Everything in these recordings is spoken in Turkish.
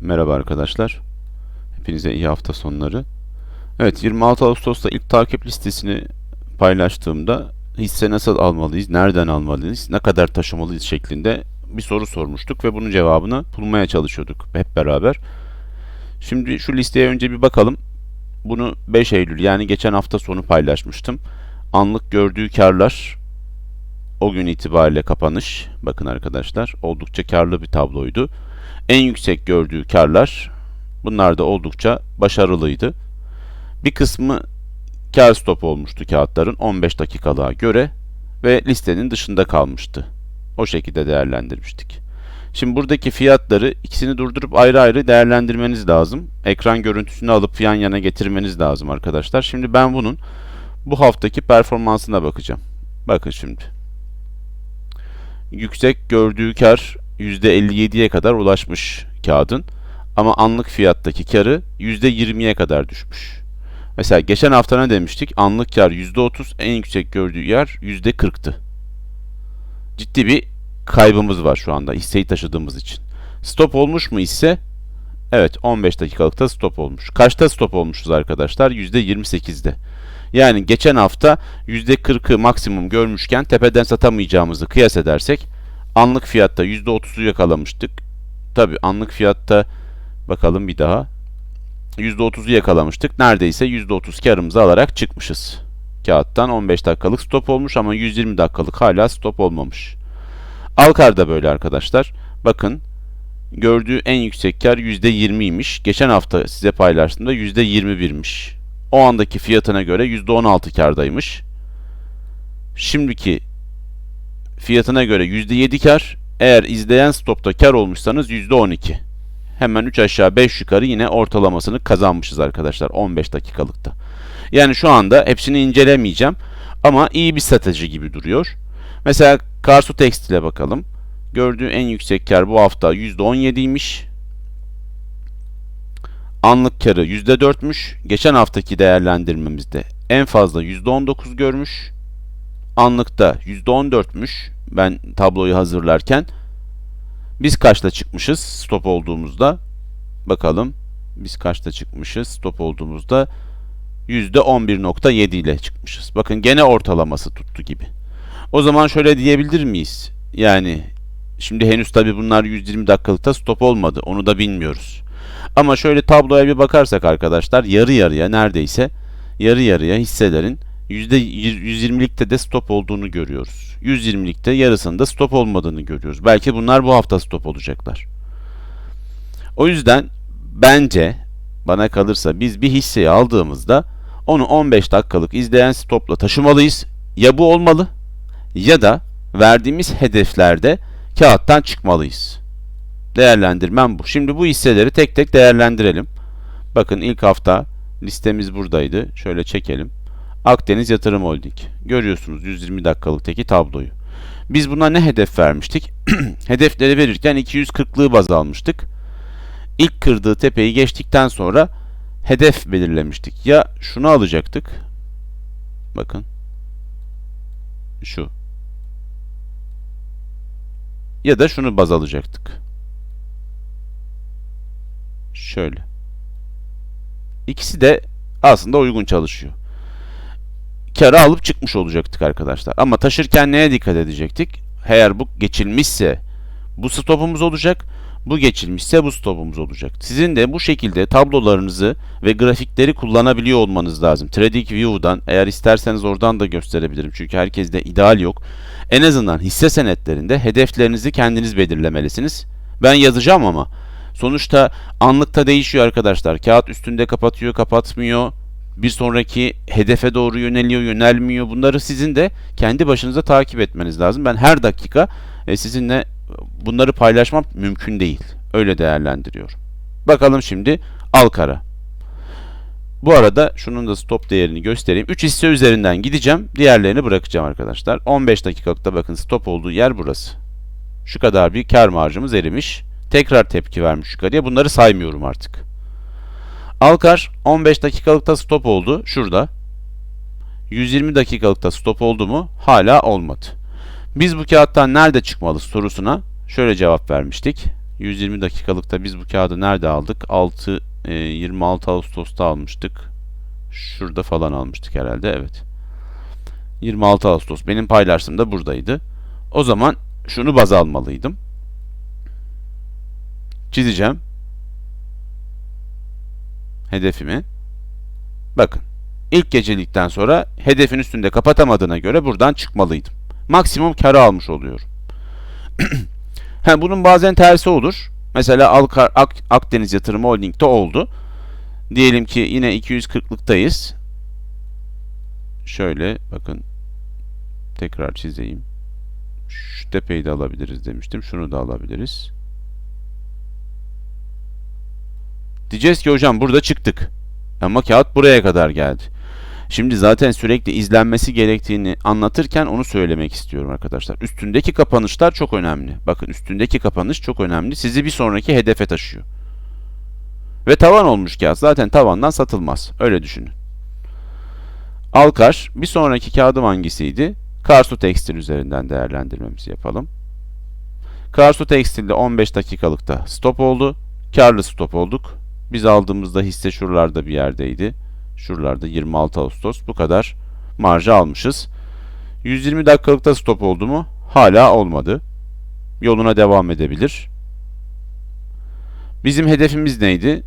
Merhaba arkadaşlar. Hepinize iyi hafta sonları. Evet 26 Ağustos'ta ilk takip listesini paylaştığımda hisse nasıl almalıyız, nereden almalıyız, ne kadar taşımalıyız şeklinde bir soru sormuştuk ve bunun cevabını bulmaya çalışıyorduk hep beraber. Şimdi şu listeye önce bir bakalım. Bunu 5 Eylül yani geçen hafta sonu paylaşmıştım. Anlık gördüğü karlar o gün itibariyle kapanış. Bakın arkadaşlar oldukça karlı bir tabloydu. En yüksek gördüğü karlar bunlar da oldukça başarılıydı. Bir kısmı kar stop olmuştu kağıtların 15 dakikalığa göre ve listenin dışında kalmıştı. O şekilde değerlendirmiştik. Şimdi buradaki fiyatları ikisini durdurup ayrı ayrı değerlendirmeniz lazım. Ekran görüntüsünü alıp yan yana getirmeniz lazım arkadaşlar. Şimdi ben bunun bu haftaki performansına bakacağım. Bakın şimdi. Yüksek gördüğü kar %57'ye kadar ulaşmış kağıdın. Ama anlık fiyattaki karı %20'ye kadar düşmüş. Mesela geçen hafta ne demiştik? Anlık kar %30, en yüksek gördüğü yer %40'tı. Ciddi bir kaybımız var şu anda hisseyi taşıdığımız için. Stop olmuş mu hisse? Evet 15 dakikalıkta stop olmuş. Kaçta stop olmuşuz arkadaşlar? %28'de. Yani geçen hafta %40'ı maksimum görmüşken tepeden satamayacağımızı kıyas edersek anlık fiyatta %30'u yakalamıştık. Tabi anlık fiyatta bakalım bir daha %30'u yakalamıştık. Neredeyse %30 karımızı alarak çıkmışız. Kağıttan 15 dakikalık stop olmuş ama 120 dakikalık hala stop olmamış. Alkar da böyle arkadaşlar. Bakın gördüğü en yüksek kar %20'ymiş. Geçen hafta size paylaştığımda %21'miş. O andaki fiyatına göre %16 kardaymış. Şimdiki fiyatına göre %7 kar. Eğer izleyen stopta kar olmuşsanız %12. Hemen 3 aşağı 5 yukarı yine ortalamasını kazanmışız arkadaşlar 15 dakikalıkta. Yani şu anda hepsini incelemeyeceğim ama iyi bir strateji gibi duruyor. Mesela Karsu Tekstil'e bakalım. Gördüğü en yüksek kar bu hafta %17'ymiş. Anlık karı %4'müş. Geçen haftaki değerlendirmemizde en fazla %19 görmüş. Anlıkta %14'müş. Ben tabloyu hazırlarken. Biz kaçta çıkmışız stop olduğumuzda? Bakalım. Biz kaçta çıkmışız stop olduğumuzda? %11.7 ile çıkmışız. Bakın gene ortalaması tuttu gibi. O zaman şöyle diyebilir miyiz? Yani şimdi henüz tabi bunlar 120 dakikalıkta stop olmadı. Onu da bilmiyoruz. Ama şöyle tabloya bir bakarsak arkadaşlar yarı yarıya neredeyse yarı yarıya hisselerin %120'likte de stop olduğunu görüyoruz. 120'likte yarısında stop olmadığını görüyoruz. Belki bunlar bu hafta stop olacaklar. O yüzden bence bana kalırsa biz bir hisseyi aldığımızda onu 15 dakikalık izleyen stopla taşımalıyız. Ya bu olmalı ya da verdiğimiz hedeflerde kağıttan çıkmalıyız. Değerlendirmem bu. Şimdi bu hisseleri tek tek değerlendirelim. Bakın ilk hafta listemiz buradaydı. Şöyle çekelim. Akdeniz Yatırım Holding. Görüyorsunuz 120 dakikalıktaki tabloyu. Biz buna ne hedef vermiştik? Hedefleri verirken 240'lığı baz almıştık. İlk kırdığı tepeyi geçtikten sonra hedef belirlemiştik. Ya şunu alacaktık. Bakın. Şu. Ya da şunu baz alacaktık. Şöyle. İkisi de aslında uygun çalışıyor. Karı alıp çıkmış olacaktık arkadaşlar. Ama taşırken neye dikkat edecektik? Eğer bu geçilmişse bu stopumuz olacak. Bu geçilmişse bu stopumuz olacak. Sizin de bu şekilde tablolarınızı ve grafikleri kullanabiliyor olmanız lazım. TradingView'dan eğer isterseniz oradan da gösterebilirim. Çünkü herkeste ideal yok. En azından hisse senetlerinde hedeflerinizi kendiniz belirlemelisiniz. Ben yazacağım ama sonuçta anlıkta değişiyor arkadaşlar. Kağıt üstünde kapatıyor, kapatmıyor. Bir sonraki hedefe doğru yöneliyor, yönelmiyor. Bunları sizin de kendi başınıza takip etmeniz lazım. Ben her dakika e, sizinle bunları paylaşmam mümkün değil. Öyle değerlendiriyorum. Bakalım şimdi Alkara. Bu arada şunun da stop değerini göstereyim. 3 hisse üzerinden gideceğim. Diğerlerini bırakacağım arkadaşlar. 15 dakikalıkta bakın stop olduğu yer burası. Şu kadar bir kar marjımız erimiş. Tekrar tepki vermiş yukarıya. Bunları saymıyorum artık. Alkar 15 dakikalıkta stop oldu. Şurada. 120 dakikalıkta stop oldu mu? Hala olmadı. Biz bu kağıttan nerede çıkmalı sorusuna şöyle cevap vermiştik. 120 dakikalıkta biz bu kağıdı nerede aldık? 6 e, 26 Ağustos'ta almıştık. Şurada falan almıştık herhalde. Evet. 26 Ağustos. Benim paylaştığım da buradaydı. O zaman şunu baz almalıydım. Çizeceğim. Hedefimi. Bakın. İlk gecelikten sonra hedefin üstünde kapatamadığına göre buradan çıkmalıydım. Maksimum karı almış oluyorum. ha, bunun bazen tersi olur. Mesela Alkar, Ak, Akdeniz Yatırım Holding'de oldu. Diyelim ki yine 240'lıktayız. Şöyle bakın tekrar çizeyim. Şu tepeyi de alabiliriz demiştim. Şunu da alabiliriz. Diyeceğiz ki hocam burada çıktık. Ama kağıt buraya kadar geldi. Şimdi zaten sürekli izlenmesi gerektiğini anlatırken onu söylemek istiyorum arkadaşlar. Üstündeki kapanışlar çok önemli. Bakın üstündeki kapanış çok önemli. Sizi bir sonraki hedefe taşıyor. Ve tavan olmuş kağıt. Zaten tavandan satılmaz. Öyle düşünün. Alkar. Bir sonraki kağıdım hangisiydi? Karsu Tekstil üzerinden değerlendirmemizi yapalım. Karsu Tekstil'de 15 dakikalıkta stop oldu. Karlı stop olduk. Biz aldığımızda hisse şuralarda bir yerdeydi. Şuralarda 26 Ağustos. Bu kadar marjı almışız. 120 dakikalıkta stop oldu mu? Hala olmadı. Yoluna devam edebilir. Bizim hedefimiz neydi?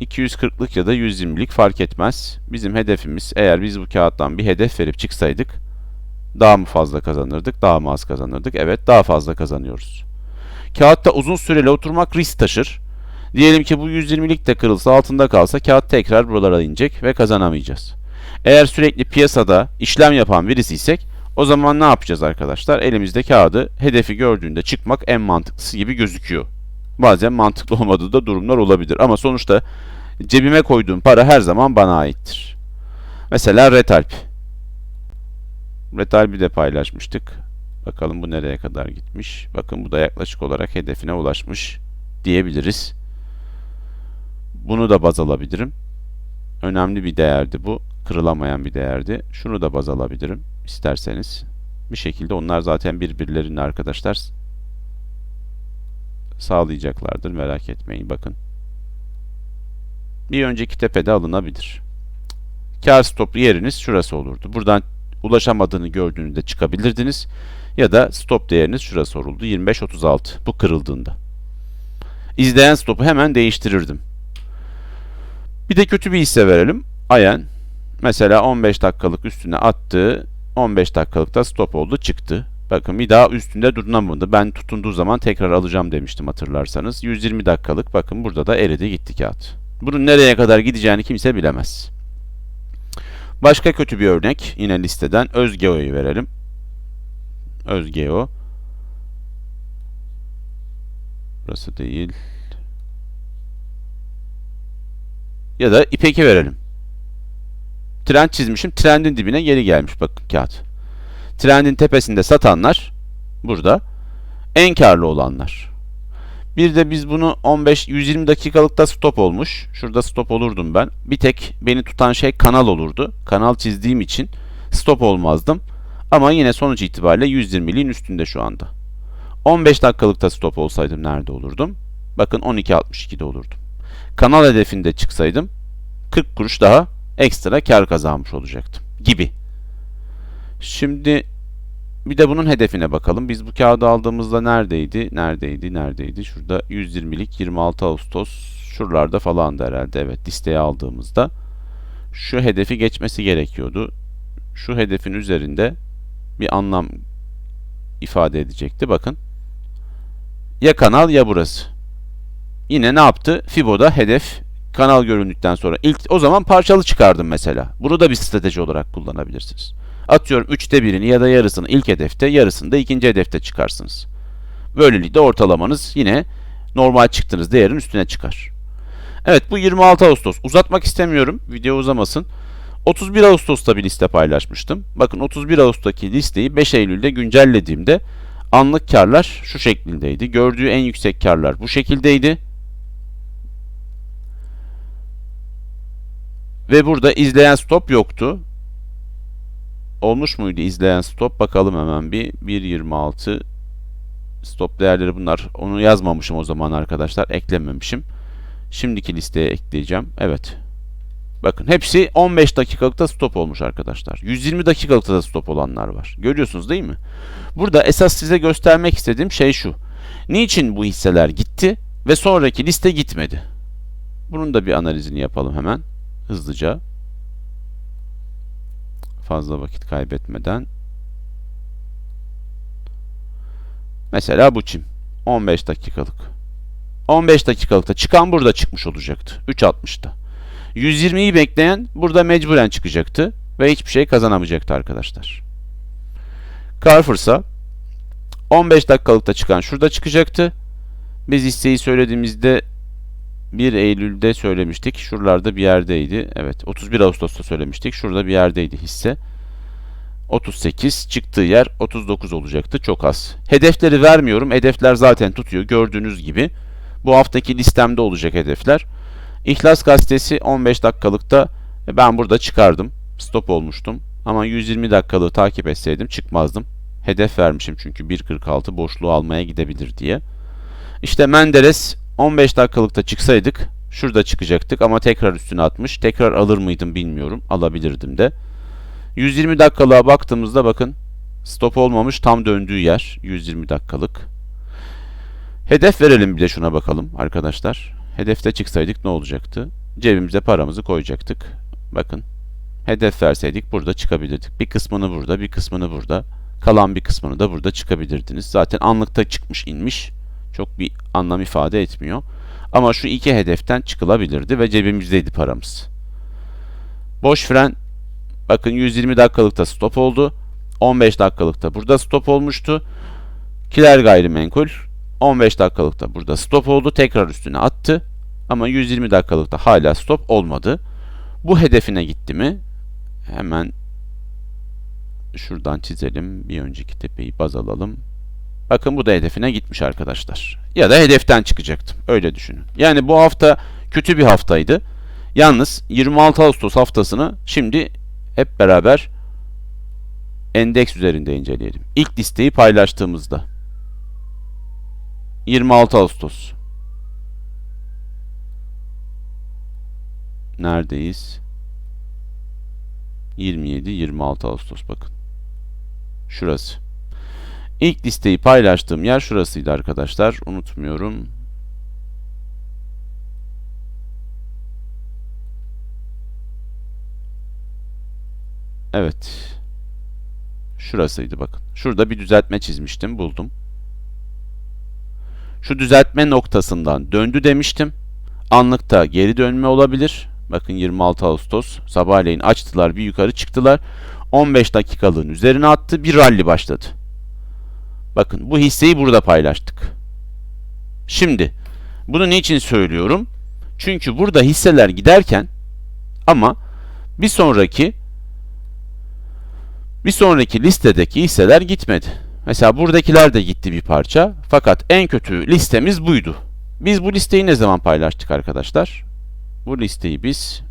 240'lık ya da 120'lik fark etmez. Bizim hedefimiz eğer biz bu kağıttan bir hedef verip çıksaydık daha mı fazla kazanırdık, daha mı az kazanırdık? Evet, daha fazla kazanıyoruz. Kağıtta uzun süreli oturmak risk taşır. Diyelim ki bu 120'lik de kırılsa altında kalsa kağıt tekrar buralara inecek ve kazanamayacağız. Eğer sürekli piyasada işlem yapan birisiysek o zaman ne yapacağız arkadaşlar? Elimizde kağıdı hedefi gördüğünde çıkmak en mantıklısı gibi gözüküyor. Bazen mantıklı olmadığı da durumlar olabilir ama sonuçta cebime koyduğum para her zaman bana aittir. Mesela Retalp. Retalp'i de paylaşmıştık. Bakalım bu nereye kadar gitmiş. Bakın bu da yaklaşık olarak hedefine ulaşmış diyebiliriz. Bunu da baz alabilirim. Önemli bir değerdi bu. Kırılamayan bir değerdi. Şunu da baz alabilirim isterseniz. Bir şekilde onlar zaten birbirlerinin arkadaşlar sağlayacaklardır. Merak etmeyin bakın. Bir önceki tepede alınabilir. Kar stop yeriniz şurası olurdu. Buradan ulaşamadığını gördüğünüzde çıkabilirdiniz. Ya da stop değeriniz şurası olurdu. 25-36 bu kırıldığında. İzleyen stopu hemen değiştirirdim. Bir de kötü bir hisse verelim. Ayen mesela 15 dakikalık üstüne attı. 15 dakikalıkta stop oldu çıktı. Bakın bir daha üstünde durunamadı. Ben tutunduğu zaman tekrar alacağım demiştim hatırlarsanız. 120 dakikalık bakın burada da eridi gitti kağıt. Bunun nereye kadar gideceğini kimse bilemez. Başka kötü bir örnek yine listeden Özgeo'yu verelim. Özgeo. Burası değil. Ya da İpek'e verelim. Trend çizmişim. Trendin dibine geri gelmiş bakın kağıt. Trendin tepesinde satanlar burada. En karlı olanlar. Bir de biz bunu 15-120 dakikalıkta stop olmuş. Şurada stop olurdum ben. Bir tek beni tutan şey kanal olurdu. Kanal çizdiğim için stop olmazdım. Ama yine sonuç itibariyle 120'liğin üstünde şu anda. 15 dakikalıkta stop olsaydım nerede olurdum? Bakın 12.62'de olurdum. Kanal hedefinde çıksaydım 40 kuruş daha ekstra kar kazanmış olacaktım gibi. Şimdi bir de bunun hedefine bakalım. Biz bu kağıdı aldığımızda neredeydi? Neredeydi? Neredeydi? Şurada 120'lik 26 Ağustos şuralarda falandı herhalde. Evet listeye aldığımızda şu hedefi geçmesi gerekiyordu. Şu hedefin üzerinde bir anlam ifade edecekti. Bakın. Ya kanal ya burası. Yine ne yaptı? Fibo'da hedef kanal göründükten sonra ilk o zaman parçalı çıkardım mesela. Bunu da bir strateji olarak kullanabilirsiniz. Atıyorum üçte birini ya da yarısını ilk hedefte, yarısını da ikinci hedefte çıkarsınız. Böylelikle ortalamanız yine normal çıktığınız değerin üstüne çıkar. Evet bu 26 Ağustos. Uzatmak istemiyorum. Video uzamasın. 31 Ağustos'ta bir liste paylaşmıştım. Bakın 31 Ağustos'taki listeyi 5 Eylül'de güncellediğimde anlık karlar şu şeklindeydi. Gördüğü en yüksek karlar bu şekildeydi. Ve burada izleyen stop yoktu. Olmuş muydu izleyen stop? Bakalım hemen bir. 1.26 Stop değerleri bunlar. Onu yazmamışım o zaman arkadaşlar. Eklememişim. Şimdiki listeye ekleyeceğim. Evet. Bakın hepsi 15 dakikalıkta stop olmuş arkadaşlar. 120 dakikalıkta da stop olanlar var. Görüyorsunuz değil mi? Burada esas size göstermek istediğim şey şu. Niçin bu hisseler gitti ve sonraki liste gitmedi? Bunun da bir analizini yapalım hemen. Hızlıca. Fazla vakit kaybetmeden. Mesela bu çim. 15 dakikalık. 15 dakikalıkta çıkan burada çıkmış olacaktı. 3.60'da. 120'yi bekleyen burada mecburen çıkacaktı ve hiçbir şey kazanamayacaktı arkadaşlar. Carrefour'sa 15 dakikalıkta çıkan şurada çıkacaktı. Biz hisseyi söylediğimizde 1 Eylül'de söylemiştik. Şuralarda bir yerdeydi. Evet 31 Ağustos'ta söylemiştik. Şurada bir yerdeydi hisse. 38 çıktığı yer 39 olacaktı. Çok az. Hedefleri vermiyorum. Hedefler zaten tutuyor. Gördüğünüz gibi. Bu haftaki listemde olacak hedefler. İhlas gazetesi 15 dakikalıkta e, ben burada çıkardım. Stop olmuştum. Ama 120 dakikalığı takip etseydim çıkmazdım. Hedef vermişim çünkü 1.46 boşluğu almaya gidebilir diye. İşte Menderes 15 dakikalıkta çıksaydık şurada çıkacaktık ama tekrar üstüne atmış. Tekrar alır mıydım bilmiyorum. Alabilirdim de. 120 dakikalığa baktığımızda bakın stop olmamış tam döndüğü yer 120 dakikalık. Hedef verelim bir de şuna bakalım arkadaşlar. Hedefte çıksaydık ne olacaktı? Cebimize paramızı koyacaktık. Bakın. Hedef verseydik burada çıkabilirdik. Bir kısmını burada, bir kısmını burada. Kalan bir kısmını da burada çıkabilirdiniz. Zaten anlıkta çıkmış inmiş. Çok bir anlam ifade etmiyor. Ama şu iki hedeften çıkılabilirdi ve cebimizdeydi paramız. Boş fren bakın 120 dakikalıkta stop oldu. 15 dakikalıkta burada stop olmuştu. Kiler gayrimenkul 15 dakikalıkta burada stop oldu. Tekrar üstüne attı. Ama 120 dakikalıkta hala stop olmadı. Bu hedefine gitti mi? Hemen şuradan çizelim. Bir önceki tepeyi baz alalım. Bakın bu da hedefine gitmiş arkadaşlar. Ya da hedeften çıkacaktım. Öyle düşünün. Yani bu hafta kötü bir haftaydı. Yalnız 26 Ağustos haftasını şimdi hep beraber endeks üzerinde inceleyelim. İlk listeyi paylaştığımızda 26 Ağustos. Neredeyiz? 27-26 Ağustos bakın. Şurası. İlk listeyi paylaştığım yer şurasıydı arkadaşlar. Unutmuyorum. Evet. Şurasıydı bakın. Şurada bir düzeltme çizmiştim. Buldum. Şu düzeltme noktasından döndü demiştim. Anlıkta geri dönme olabilir. Bakın 26 Ağustos sabahleyin açtılar bir yukarı çıktılar. 15 dakikalığın üzerine attı bir rally başladı. Bakın bu hisseyi burada paylaştık. Şimdi bunu niçin söylüyorum? Çünkü burada hisseler giderken ama bir sonraki bir sonraki listedeki hisseler gitmedi. Mesela buradakiler de gitti bir parça. Fakat en kötü listemiz buydu. Biz bu listeyi ne zaman paylaştık arkadaşlar? Bu listeyi biz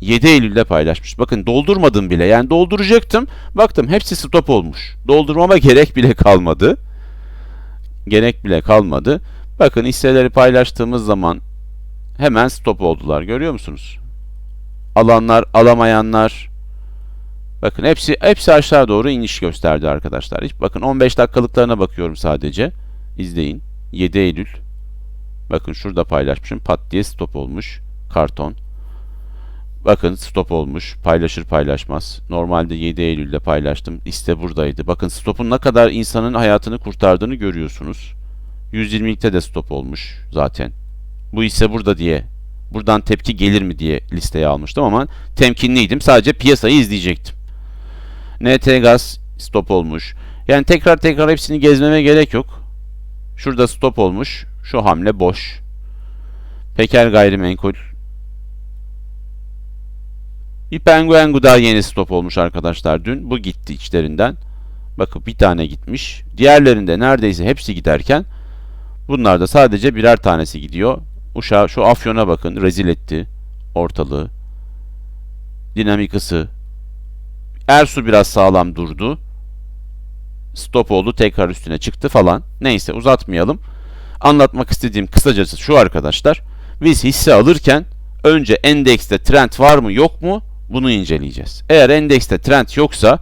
7 Eylül'de paylaşmış. Bakın doldurmadım bile. Yani dolduracaktım. Baktım hepsi stop olmuş. Doldurmama gerek bile kalmadı. Gerek bile kalmadı. Bakın hisseleri paylaştığımız zaman hemen stop oldular. Görüyor musunuz? Alanlar, alamayanlar. Bakın hepsi hepsi aşağı doğru iniş gösterdi arkadaşlar. Bakın 15 dakikalıklarına bakıyorum sadece. İzleyin. 7 Eylül. Bakın şurada paylaşmışım. Pat diye stop olmuş. Karton. Bakın stop olmuş. Paylaşır paylaşmaz. Normalde 7 Eylül'de paylaştım. Liste buradaydı. Bakın stopun ne kadar insanın hayatını kurtardığını görüyorsunuz. 120'likte de stop olmuş zaten. Bu ise burada diye. Buradan tepki gelir mi diye listeye almıştım ama temkinliydim. Sadece piyasayı izleyecektim. NT Gaz stop olmuş. Yani tekrar tekrar hepsini gezmeme gerek yok. Şurada stop olmuş. Şu hamle boş. Peker gayrimenkul bir penguen daha yeni stop olmuş arkadaşlar dün. Bu gitti içlerinden. Bakın bir tane gitmiş. Diğerlerinde neredeyse hepsi giderken bunlar da sadece birer tanesi gidiyor. Uşağı şu Afyon'a bakın rezil etti ortalığı. Dinamik ısı. Ersu biraz sağlam durdu. Stop oldu tekrar üstüne çıktı falan. Neyse uzatmayalım. Anlatmak istediğim kısacası şu arkadaşlar. Biz hisse alırken önce endekste trend var mı yok mu bunu inceleyeceğiz. Eğer endekste trend yoksa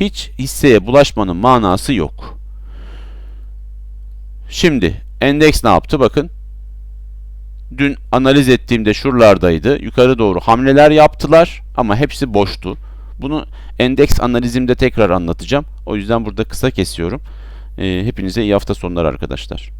hiç hisseye bulaşmanın manası yok. Şimdi endeks ne yaptı bakın. Dün analiz ettiğimde şuralardaydı. Yukarı doğru hamleler yaptılar ama hepsi boştu. Bunu endeks analizimde tekrar anlatacağım. O yüzden burada kısa kesiyorum. Ee, hepinize iyi hafta sonları arkadaşlar.